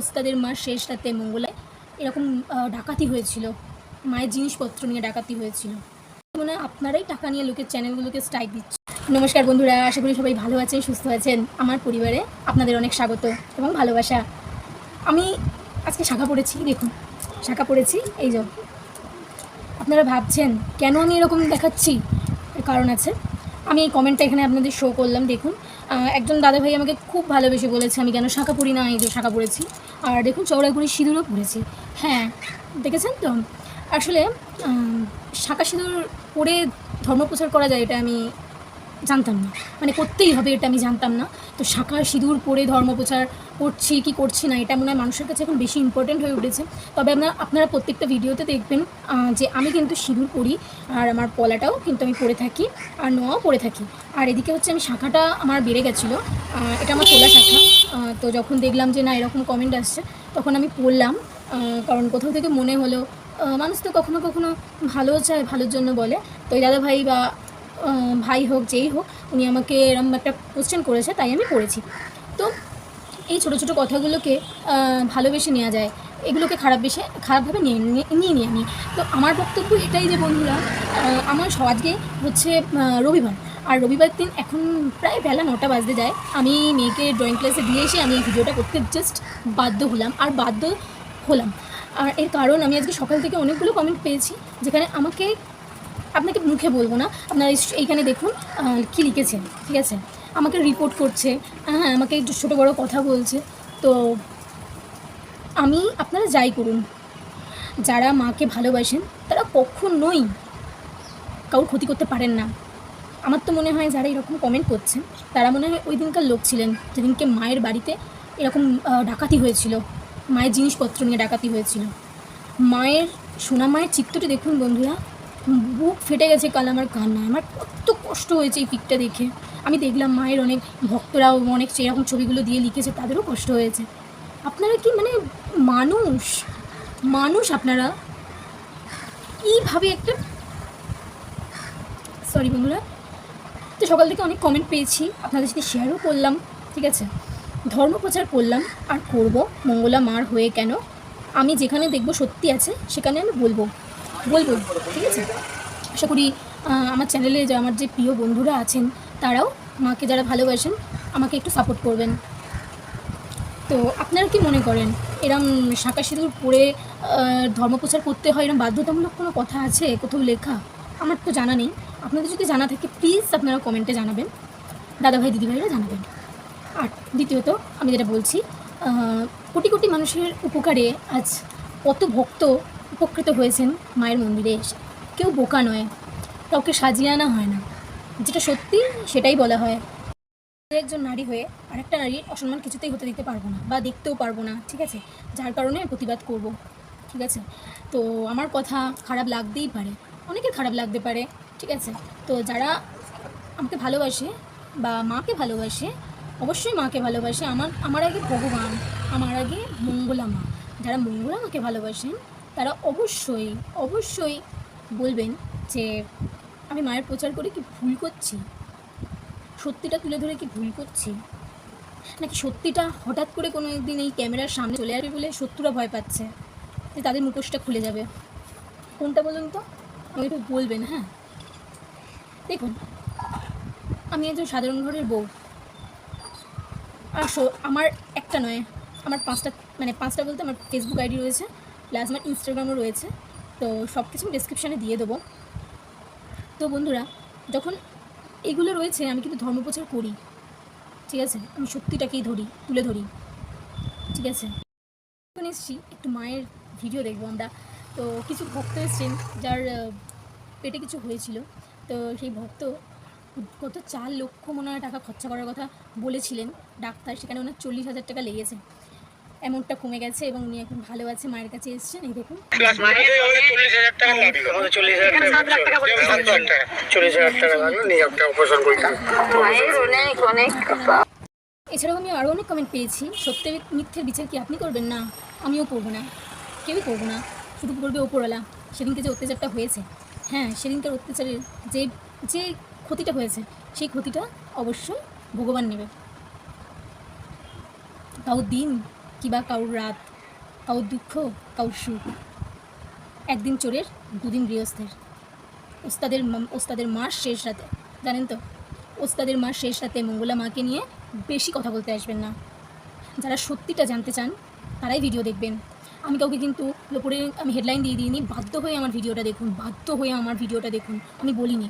ওস্তাদের মার শেষ রাতে মঙ্গলায় এরকম ডাকাতি হয়েছিল। মায়ের জিনিসপত্র নিয়ে ডাকাতি হয়েছিল। মনে হয় আপনারাই টাকা নিয়ে লোকের চ্যানেলগুলোকে স্ট্রাইক দিচ্ছে। নমস্কার বন্ধুরা, আশা করি সবাই ভালো আছেন, সুস্থ আছেন। আমার পরিবারে আপনাদের অনেক স্বাগত এবং ভালোবাসা। আমি আজকে শাখা পড়েছি, দেখুন, শাখা পড়েছি, এই যে। আপনারা ভাবছেন, কেন আমি এরকম দেখাচ্ছি? কারণ আছে। আমি এই কমেন্টটা এখানে আপনাদের শো করলাম, দেখুন। একজন দাদা ভাই আমাকে খুব ভালোবেসে বলেছে, আমি কেন শাখা পড়ি না, এই যে শাখা পড়েছি। আর দেখুন চৌড়াগুড়ি সিঁদুরও পরেছি। হ্যাঁ দেখেছেন তো? আসলে শাঁখা সিঁদুর পরে ধর্ম প্রচার করা যায়, এটা আমি জানতাম না। মানে করতেই হবে, এটা আমি জানতাম না। তো শাখা সিঁদুর পরে ধর্মপ্রচার করছি কি করছি না, এটা মনে হয় মানুষের কাছে এখন বেশি ইম্পর্টেন্ট হয়ে উঠেছে। তবে আপনারা আপনারা প্রত্যেকটা ভিডিওতে দেখবেন যে আমি কিন্তু সিঁদুর পরি আর আমার পলাটাও কিন্তু আমি পরে থাকি আর নোয়াও পরে থাকি। আর এদিকে হচ্ছে আমি শাখাটা আমার বেড়ে গেছিল এটা আমার তোলা শাখা। তো যখন দেখলাম যে না, এরকম কমেন্ট আসছে, তখন আমি পড়লাম কারণ কোথাও থেকে মনে হলো মানুষ তো কখনো কখনো ভালো চায়, ভালোর জন্য বলে। তো দাদা ভাই বা ভাই হোক, যেই হোক, উনি আমাকে এরম একটা কোশ্চেন করেছে, তাই আমি পড়েছি। তো এই ছোটো ছোটো কথাগুলোকে ভালোবেসে নেওয়া যায়। এগুলোকে খারাপ বেশে, খারাপভাবে নিয়ে নিয়ে নিয়ে নিই তো আমার বক্তব্য এটাই যে বন্ধুরা আমার স- আজকে হচ্ছে রবিবার। আর রবিবার দিন এখন প্রায় বেলা নটা বাজতে যায়। আমি মেয়েকে ড্রয়িং ক্লাসে দিয়ে এসে আমি এই ভিডিওটা করতে জাস্ট বাধ্য হলাম, আর বাধ্য হলাম। আর এর কারণ আমি আজকে সকাল থেকে অনেকগুলো কমেন্ট পেয়েছি, যেখানে আমাকে আপনাকে মুখে বলব না। আপনারা এইখানে দেখুন কী লিখেছেন, ঠিক আছে? আমাকে রিপোর্ট করছে হ্যাঁ আমাকে একটু ছোটো বড়ো কথা বলছে। তো আমি, আপনারা যাই করুন। যারা মাকে ভালোবাসেন, তারা কখনোই কারোর ক্ষতি করতে পারেন না। আমার তো মনে হয় যারা এরকম কমেন্ট করছেন, তারা মনে হয় ওই দিনকার লোক ছিলেন, যেদিনকে মায়ের বাড়িতে এরকম ডাকাতি হয়েছিল, মায়ের জিনিসপত্র নিয়ে ডাকাতি হয়েছিল। মায়ের সোনা মায়ের চিত্রটি দেখুন বন্ধুরা বুক ফেটে গেছে কাল আমার কান্নায়। আমার কত কষ্ট হয়েছে এই পিকটা দেখে। আমি দেখলাম মায়ের অনেক ভক্তরাও অনেক সেরকম ছবিগুলো দিয়ে লিখেছে, তাদেরও কষ্ট হয়েছে। আপনারা কি মানে মানুষ? মানুষ আপনারা? কীভাবে একটা সরি বন্ধুরা। তো সকাল থেকে অনেক কমেন্ট পেয়েছি। আপনাদের সাথে শেয়ারও করলাম, ঠিক আছে? ধর্ম প্রচার করলাম, আর করব। মঙ্গলা মার হয়ে কেন? আমি যেখানে দেখব সত্যি আছে, সেখানে আমি বলব। বলব ঠিক আছে? আশা করি আমার চ্যানেলে যে আমার যে প্রিয় বন্ধুরা আছেন তারাও মাকে যারা ভালোবাসেন আমাকে একটু সাপোর্ট করবেন। তো আপনারা কি মনে করেন এরম শাঁকা সিঁদুর পরে আহ, ধর্মপ্রচার করতে হয় এরম বাধ্যতামূলক কোনো কথা আছে কোথাও লেখা? আমার তো জানা নেই। আপনাদের যদি জানা থাকে প্লিজ আপনারা কমেন্টে জানাবেন। দাদাভাই দিদিভাইরা জানাবেন। আর দ্বিতীয়ত আমি যেটা বলছি কোটি কোটি মানুষের উপকারে আজ কত ভক্ত উপকৃত হয়েছেন মায়ের মন্দিরে এসে। কেউ বোকা নয়, কাউকে সাজিয়ে আনা হয় না। যেটা সত্যি, সেটাই বলা হয়। একজন নারী হয়ে আরেকটা নারীর অসম্মান কিছুতেই হতে দিতে পারব না বা দেখতেও পারব না, ঠিক আছে? যার কারণে প্রতিবাদ করব, ঠিক আছে? তো আমার কথা খারাপ লাগতেই পারে অনেকের খারাপ লাগতে পারে, ঠিক আছে? তো যারা আমাকে ভালোবাসে বা মাকে ভালোবাসে, অবশ্যই মাকে ভালোবাসে। আমার আমার আগে ভগবান, আমার আগে মঙ্গলা মা যারা মঙ্গলা মাকে ভালোবাসেন তারা অবশ্যই অবশ্যই বলবেন যে আমি মায়ের প্রচার করে কি ভুল করছি? সত্যিটা তুলে ধরে কি ভুল করছি? নাকি সত্যিটা হঠাৎ করে কোনো একদিন এই ক্যামেরার সামনে চলে আসবে বলে শত্রুরা ভয় পাচ্ছে? যে তাদের মুখোশটা খুলে যাবে। কোনটা বলুন তো? আমাকে একটু বলবেন হ্যাঁ? দেখুন, আমি একজন সাধারণ ঘরের বউ। আর আমার একটা নয়, আমার পাঁচটা মানে পাঁচটা বলতে আমার ফেসবুক আইডি রয়েছে। প্লাস আমার ইনস্টাগ্রামও রয়েছে। তো সব কিছু ডিসক্রিপশানে দিয়ে দেবো। তো বন্ধুরা, যখন এগুলো রয়েছে, আমি কিন্তু ধর্মপ্রচার করি। ঠিক আছে? আমি সত্যিটাকেই ধরি, তুলে ধরি। ঠিক আছে? এখন এসেছি, একটু মায়ের ভিডিও দেখব আমরা। তো কিছু ভক্ত এসছেন, যার পেটে কিছু হয়েছিল। তো সেই ভক্ত কত চার লক্ষ মনে হয় টাকা খরচা করার কথা বলেছিলেন। ডাক্তার, সেখানে ওনার চল্লিশ হাজার টাকা লেগেছে। অ্যামাউন্টটা কমে গেছে এবং উনি এখন ভালো আছে মায়ের কাছে এসছেন। এই দেখুন। কৃপা। এছাড়াও আমি আরও অনেক কমেন্ট পেয়েছি। সত্যি মিথ্যের বিচার কি আপনি করবেন? না আমিও করব না। কেউই করব না। শুধু করবে ওপরওয়ালা। সেদিনকে যে অত্যাচারটা হয়েছে। হ্যাঁ সেদিনকার অত্যাচারের যে যে ক্ষতিটা হয়েছে সেই ক্ষতিটা অবশ্যই ভগবান নেবে। তাও দিন। কিবা কারুর রাত, কারুর দুঃখ, কারুর সুখ। একদিন চোরের, দুদিন গৃহস্থের। ওস্তাদের ওস্তাদের মার শেষ রাতে। জানেন তো, ওস্তাদের মার শেষ রাতে মঙ্গলা মাকে নিয়ে বেশি কথা বলতে আসবেন না। যারা সত্যিটা জানতে চান, তারাই ভিডিও দেখবেন। আমি কাউকে কিন্তু ওপরে আমি হেডলাইন দিয়ে দিইনি, বাধ্য হয়ে আমার ভিডিওটা দেখুন, বাধ্য হয়ে আমার ভিডিওটা দেখুন। আমি বলিনি,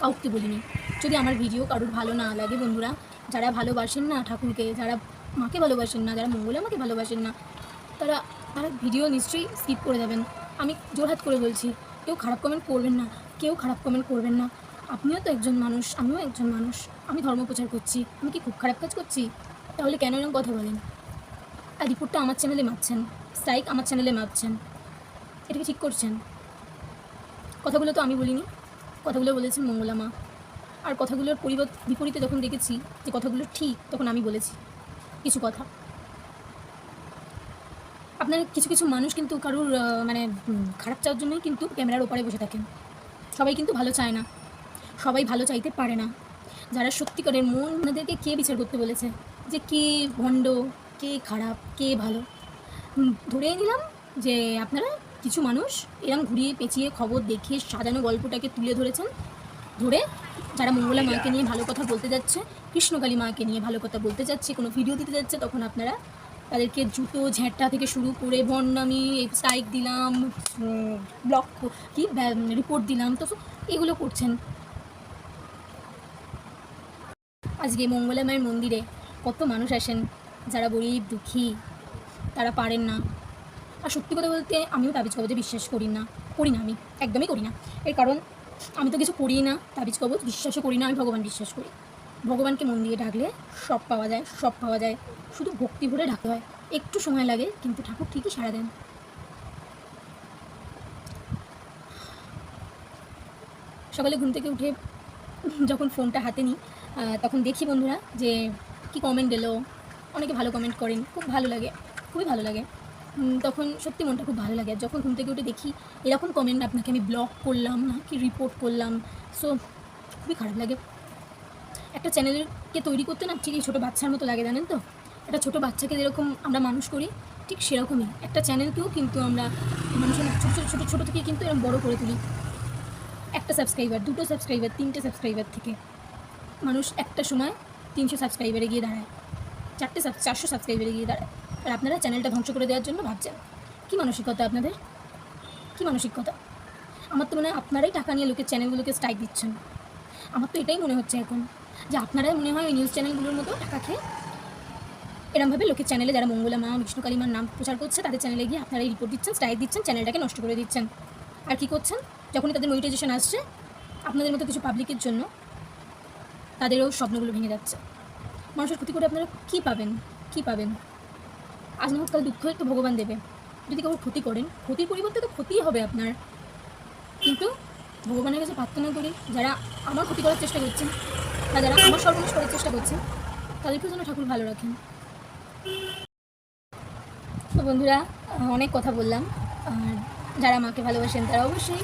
কাউকে বলিনি। যদি আমার ভিডিও কারোর ভালো না লাগে বন্ধুরা, যারা ভালোবাসেন না ঠাকুরকে, যারা মাকে ভালোবাসেন না, যারা মঙ্গলা মাকে ভালোবাসেন না, তারা তারা ভিডিও নিশ্চয়ই স্কিপ করে যাবেন আমি জোরহাত করে বলছি, কেউ খারাপ কমেন্ট করবেন না, কেউ খারাপ কমেন্ট করবেন না। আপনিও তো একজন মানুষ, আমিও একজন মানুষ, আমি ধর্ম প্রচার করছি, আমি কি খুব খারাপ কাজ করছি? তাহলে কেন এরকম কথা বলেন? আর রিপোর্টটা আমার চ্যানেলে মাপছেন স্ট্রাইক আমার চ্যানেলে মাপছেন এটা কি ঠিক করছেন? কথাগুলো তো আমি বলিনি, কথাগুলো বলেছেন মঙ্গলা মা। আর কথাগুলোর পরিবর্ত বিপরীতে যখন দেখেছি যে কথাগুলো ঠিক, তখন আমি বলেছি। কিছু কথা। আপনার কিছু কিছু মানুষ কিন্তু কারোর মানে খারাপ চাওয়ার জন্যই কিন্তু ক্যামেরার ওপারে বসে থাকেন। সবাই কিন্তু ভালো চায় না। সবাই ভালো চাইতে পারে না। যারা সত্যিকারের মন, ওনাদেরকে কে বিচার করতে বলেছে? যে কে ভণ্ড, কে খারাপ, কে ভালো? ধরেই নিলাম যে আপনারা কিছু মানুষ এরম ঘুরিয়ে পেঁচিয়ে, খবর দেখিয়ে, সাজানো গল্পটাকে তুলে ধরেছেন। ধরে যারা মঙ্গলা মাকে নিয়ে ভালো কথা বলতে যাচ্ছে কৃষ্ণকালী মাকে নিয়ে ভালো কথা বলতে যাচ্ছে, কোনো ভিডিও দিতে যাচ্ছে, তখন আপনারা তাদেরকে জুতো ঝ্যাঁটা থেকে শুরু করে ভণ্ডামি স্ট্রাইক দিলাম ব্লক কি রিপোর্ট দিলাম, তো এগুলো করছেন। আজকে মঙ্গলা মায়ের মন্দিরে কত মানুষ আসেন, যারা গরিব, দুঃখী, তারা পারেন না। আর সত্যি কথা বলতে আমিও তাবিজ কবজে বিশ্বাস করি না করি না আমি, একদমই করি না। এর কারণ, আমি তো কিছু করি না, তাবিজ কবজ বিশ্বাসও করি না, আমি ভগবান বিশ্বাস করি। ভগবানকে মন দিয়ে ডাকলে সব পাওয়া যায়, সব পাওয়া যায়। শুধু ভক্তি ভরে ডাকতে হয়। একটু সময় লাগে, কিন্তু ঠাকুর ঠিকই সাড়া দেন। সকালে ঘুম থেকে উঠে যখন ফোনটা হাতে নিই তখন দেখি বন্ধুরা যে কি কমেন্ট এলো। অনেকে ভালো কমেন্ট করেন, খুব ভালো লাগে, খুবই ভালো লাগে। তখন সত্যি মনটা খুব ভালো লাগে। যখন ঘুম থেকে উঠে দেখি এরকম কমেন্ট আপনাকে আমি ব্লক করলাম না, কি রিপোর্ট করলাম। সো খুবই খারাপ লাগে। একটা চ্যানেলকে তৈরি করতে না ঠিক এই ছোটো বাচ্চার মতো লাগে, জানেন তো? একটা ছোটো বাচ্চাকে যেরকম আমরা মানুষ করি, ঠিক সেরকমই। একটা চ্যানেলকেও কিন্তু আমরা মানুষের ছোটো ছোটো ছোটো ছোটো থেকে কিন্তু এরকম বড় করে তুলি। একটা সাবস্ক্রাইবার দুটো সাবস্ক্রাইবার তিনটে সাবস্ক্রাইবার থেকে মানুষ একটা সময় তিনশো সাবস্ক্রাইবারে গিয়ে দাঁড়ায়। চারটে চারশো সাবস্ক্রাইবারে গিয়ে দাঁড়ায়। আর আপনারা চ্যানেলটা ধ্বংস করে দেওয়ার জন্য ভাবছেন? কী মানসিকতা আপনাদের? কী মানসিকতা? আমার তো মনে হয় আপনারাই টাকা নিয়ে লোকের চ্যানেলগুলোকে স্ট্রাইক দিচ্ছেন। আমার তো এটাই মনে হচ্ছে এখন। যে আপনারাই মনে হয় ওই নিউজ চ্যানেলগুলোর মতো টাকা খেয়ে এরমভাবে লোকের চ্যানেলে যারা মঙ্গলা মা বিষ্ণুকালী মার নাম প্রচার করছে, তাদের চ্যানেলে গিয়ে আপনারা রিপোর্ট দিচ্ছেন স্ট্রাইক দিচ্ছেন চ্যানেলটাকে নষ্ট করে দিচ্ছেন। আর কি করছেন? যখনই তাদের মনিটাইজেশন আসছে, আপনাদের মতো কিছু পাবলিকের জন্য তাদেরও স্বপ্নগুলো ভেঙে যাচ্ছে। মানুষের ক্ষতি করে আপনারা কী পাবেন? কী পাবেন? আজ না হোক দুঃখ একটু ভগবান দেবে। যদি কেউ ক্ষতি করেন, ক্ষতির পরিবর্তে তো ক্ষতিই হবে আপনার। কিন্তু ভগবানের কাছে প্রার্থনা করি, যারা আমার ক্ষতি করার চেষ্টা করছেন বা আমার সর্বনাশ করার চেষ্টা করছেন তাদেরকেও যেন ঠাকুর ভালো রাখেন। তো বন্ধুরা, অনেক কথা বললাম। আর যারা আমাকে ভালোবাসেন, তারা অবশ্যই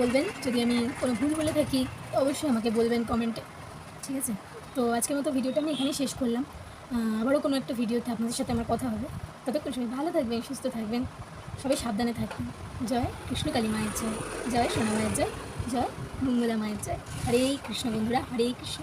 বলবেন। যদি আমি কোনো ভুল বলে থাকি, অবশ্যই আমাকে বলবেন কমেন্টে। ঠিক আছে? তো আজকের মতো ভিডিওটা আমি এখানেই শেষ করলাম। আবারও কোনো একটা ভিডিওতে আপনাদের সাথে আমার কথা হবে। ততক্ষণ সবাই ভালো থাকবেন, সুস্থ থাকবেন। সবাই সাবধানে থাকবেন। জয় কৃষ্ণকালী মায়ের জয়। জয় সোনা মায়ের জয়। জয় মঙ্গলা মায়ের জয়। হরে কৃষ্ণ বন্ধুরা হরে কৃষ্ণ।